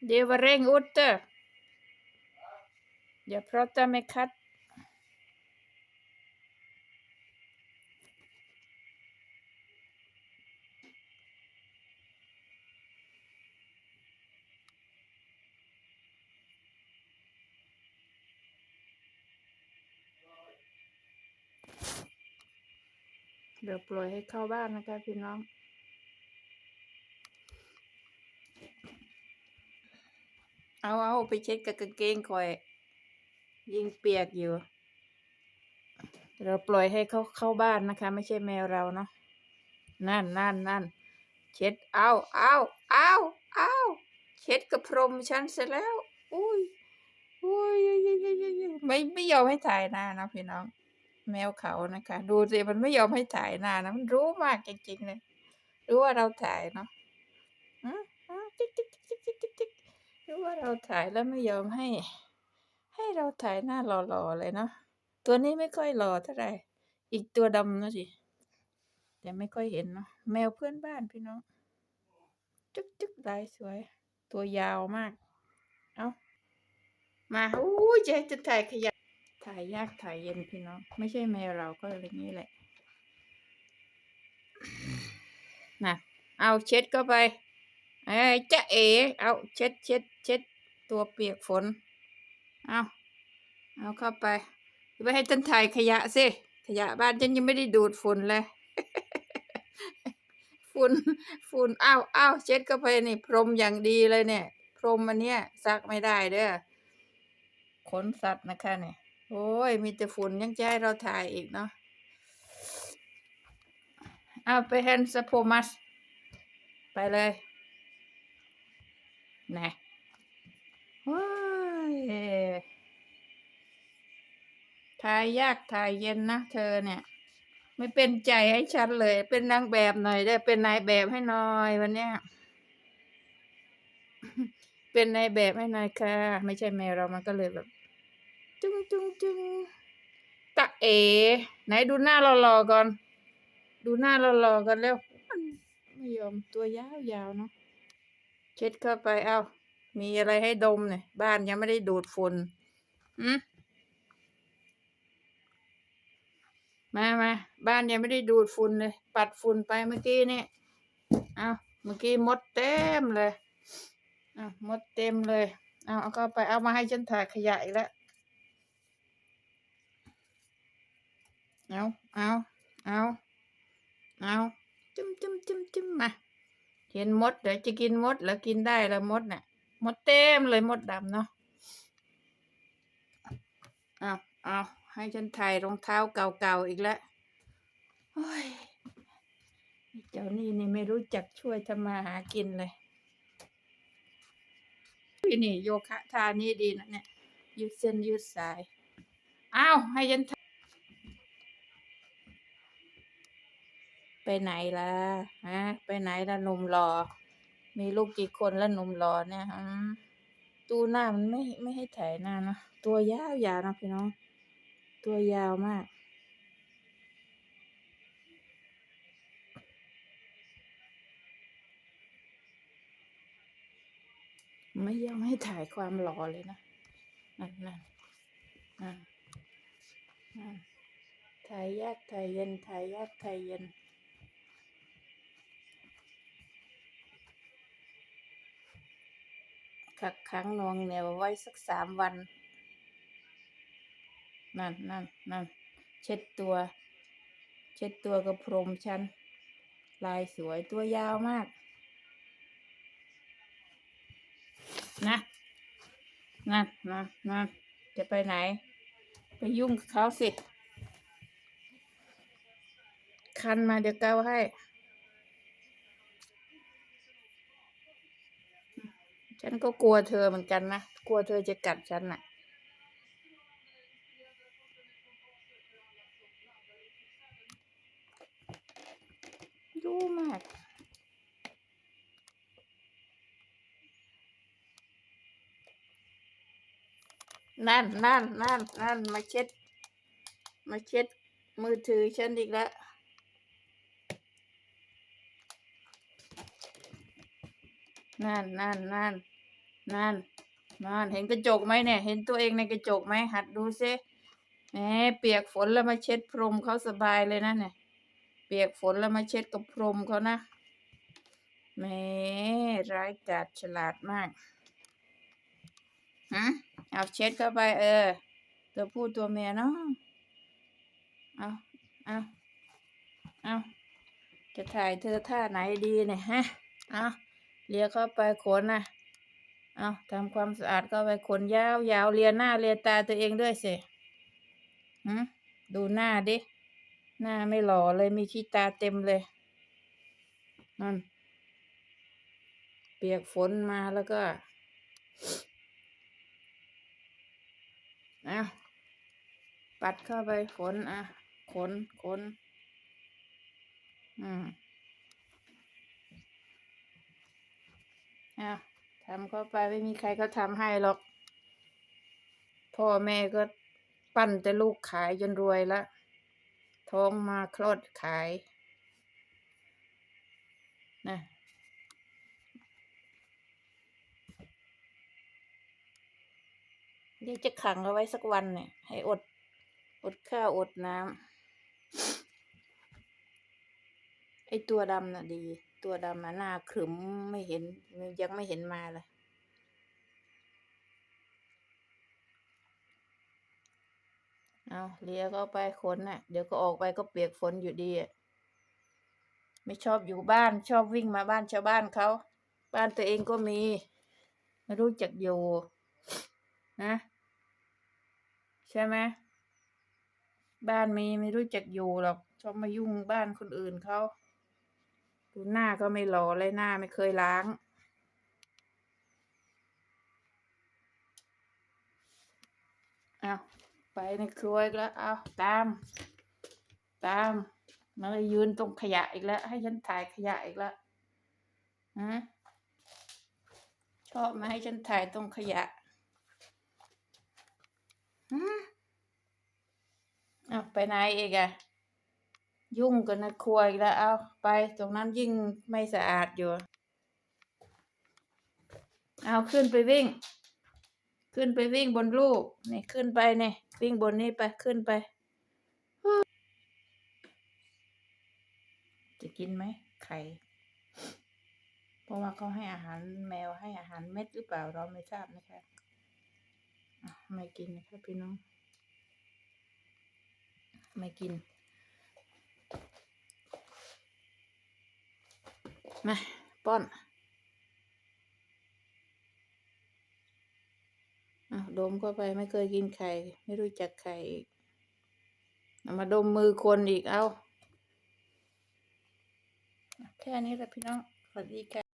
Det var regn ute. Jag pratar med katt. เดี๋ยวปล่อยให้ เอาเอาไปเช็ดกับกางเกงคอย ยิงเปียกอยู่ เราปล่อยให้เขาเข้าบ้านนะคะ ไม่ใช่แมวเราเนาะนั่นนั่นนั่นเช็ดเอาเอาเอาเอาเช็ดกระพรมฉันเสร็จแล้วอุ้ยอุ้ยยยยยยยไม่ไม่ยอมให้ถ่ายหน้านะพี่น้อง แมวเขานะคะ ดูสิมันไม่ยอมให้ถ่ายหน้านะมันรู้มากจริงๆเลยรู้ว่าเราถ่ายเนาะอืมอืมจิ๊กจิ๊กจิ๊กจิ๊กจิ๊กจิ๊กรู้ ว่าเราถ่ายแล้วไม่ยอมให้ ให้เราถ่ายหน้าหล่อๆเลยเนาะตัวนี้ไม่ค่อยหล่อเท่าไหร่อีกตัวดำนะสิแต่ไม่ค่อยเห็นเนาะแมวเพื่อนบ้านพี่น้องจุ๊กจุ๊กลายสวย ตัวยาวมาก เอามาอู้ยจ๊จะถ่ายขยะถ่ายยากถ่ายเย็นพี่น้องไม่ใช่แมวเราก็อย่างนี้แหละนะเอาเช็ดก็ไป เอ้ยจะเอ๋เอาเช็ดเช็ดเช็ดตัวเปียกฝน เอาเอาเข้าไปไปให้ฉันถ่ายขยะสิ ขยะบ้านฉันยังไม่ได้ดูดฝุ่นเลย ฝุ่น ฝุ่น อ้าวอ้าวเช็ดเข้าไปนี่ พรมอย่างดีเลยเนี่ย พรมอันเนี้ยซักไม่ได้เด้อ ขนสัตว์นะคะเนี่ย โอ้ย มีแต่ฝุ่นยังจะให้เราถ่ายอีกเนาะ เอาไปแฮนสโพมัส ไปเลย นะโอ้ยถ่ายยากถ่ายเย็นนะเธอเนี่ย ไม่เป็นใจให้ฉันเลย เป็นนางแบบหน่อยได้ เป็นนายแบบให้หน่อยวันเนี้ยเป็นนายแบบให้หน่อยค่ะ ไม่ใช่แมวเรามันก็เลยแบบ จุ้งจุ้งจุ้งตะเอ ไหนดูหน้าเรารอๆก่อน ดูหน้าเรารอๆกันแล้วไม่ยอมตัวยาวๆเนาะ เช็ดเข้าไปเอามีอะไรให้ดมเนี่ย บ้านยังไม่ได้ดูดฝุ่นอืมมามาบ้านยังไม่ได้ดูดฝุ่นเลย ปัดฝุ่นไปเมื่อกี้เนี่ยเอาเมื่อกี้มดเต็มเลยเอามดเต็มเลย เอาเอาเข้าไปเอามาให้ฉันถ่ายขยะอีกแล้วเอาเอาจุ้มจุ้มจุ้มจุ้มมา เห็นมดเดี๋ยวจะกินมดแล้วกินได้แล้วมดน่ะมดเต็มเลยมดดำเนาะเอาเอาให้ฉันถ่ายรองเท้าเก่าๆอีกแล้วโอ้ยเจ้านี่นี่ไม่รู้จักช่วยทำมาหากินเลยอุ๊ยนี่โยคะท่านี้ดีนะเนี่ยยืดเส้นยืดสาย อ้าว ให้ฉันถ่าย ไปไหนล่ะฮะ ไปไหนล่ะหนุ่มหล่อมีลูกกี่คนแล้วหนุ่มหล่อเนี่ยอืมตูหน้ามันไม่ไม่ให้ถ่ายหน้านะตัวยาวยาวนะพี่น้อง ตัวยาวมากไม่ยอมให้ถ่ายความหล่อเลยนะ นั่นนั่นนั่นนั่นถ่ายยากถ่ายเย็นถ่ายยากถ่ายเย็น ขักขังนวงเหนียวไว้สักสามวัน นั่นนั่นนั่นเช็ดตัว เช็ดตัวกระพรมฉัน ลายสวยตัวยาวมาก นะนั่นนั่นนั่นจะไปไหน ไปยุ่งกับเขาสิ คันมาเดี๋ยวเกาให้ ฉันก็กลัวเธอเหมือนกันนะ กลัวเธอจะกัดฉันน่ะรู้มาก นั่นนั่นนั่นนั่นมาเช็ด มาเช็ดมือถือฉันอีกแล้วนั่นนั่นนั่น นั่นนั่นเห็นกระจกไหมเนี่ย เห็นตัวเองในกระจกไหมหัดดูซิแหมเปียกฝนแล้วมาเช็ดพรมเขาสบายเลยนะเนี่ย เปียกฝนแล้วมาเช็ดกับพรมเขานะแหมร้ายกาจฉลาดมากฮะเอาเช็ดเข้าไป เออ ตัวผู้ตัวเมียเนาะเอาเอาเอาจะถ่ายเธอท่าไหนดีเนี่ยฮะเอาเลียเข้าไปขนนะ เอาทำความสะอาดเข้าไปขนยาวยาวเลียหน้าเลียตาตัวเองด้วยสิหืดูหน้าดิ หน้าไม่หล่อเลยมีขี้ตาเต็มเลยนั่นเปียกฝนมาแล้วก็อะปัดเข้าไปฝนอะขนขนอืมอะ ทำเข้าไปไม่มีใครเขาทำให้หรอก พ่อแม่ก็ปั้นแต่ลูกขายจนรวยละ ท้องมาคลอดขายนะเดี๋ยวจะขังเอาไว้สักวันเนี่ย ให้อด อดข้าวอดน้ำไอตัวดำน่ะดี ตัวดำหน้าขรึมไม่เห็นยังไม่เห็นมาเลยเอาเลียก็ไปขนน่ะ เดี๋ยวก็ออกไปก็เปียกฝนอยู่ดีอะไม่ชอบอยู่บ้านชอบวิ่งมาบ้านชาวบ้านเขา บ้านตัวเองก็มี ไม่รู้จักอยู่นะ ใช่ไหมบ้านมีไม่รู้จักอยู่หรอกชอบมายุ่งบ้านคนอื่นเขา ดูหน้าก็ไม่หล่อเลยหน้าไม่เคยล้าง เอาไปในครัวอีกแล้วเอาตาม ตามมาเลยยืนตรงขยะอีกแล้ว ให้ฉันถ่ายขยะอีกแล้วฮะชอบมาให้ฉันถ่ายตรงขยะฮะเอาไปไหนอีกอะ ยุ่งกันในครัวอีกแล้วเอาไปตรงนั้นยิ่งไม่สะอาดอยู่ เอาขึ้นไปวิ่ง ขึ้นไปวิ่งบนลูกนี่ขึ้นไปนี่วิ่งบนนี้ไปขึ้นไป จะกินไหมไข่เพราะว่าเขาให้อาหารแมวให้อาหารเม็ดหรือเปล่าเราไม่ทราบนะคะไม่กินนะคะพี่น้อง ไม่กิน มาป้อนอะดมเข้าไปไม่เคยกินไข่ ไม่รู้จักไข่อีกมาดมมือคนอีกเอา แค่นี้แหละพี่น้อง สวัสดีค่ะ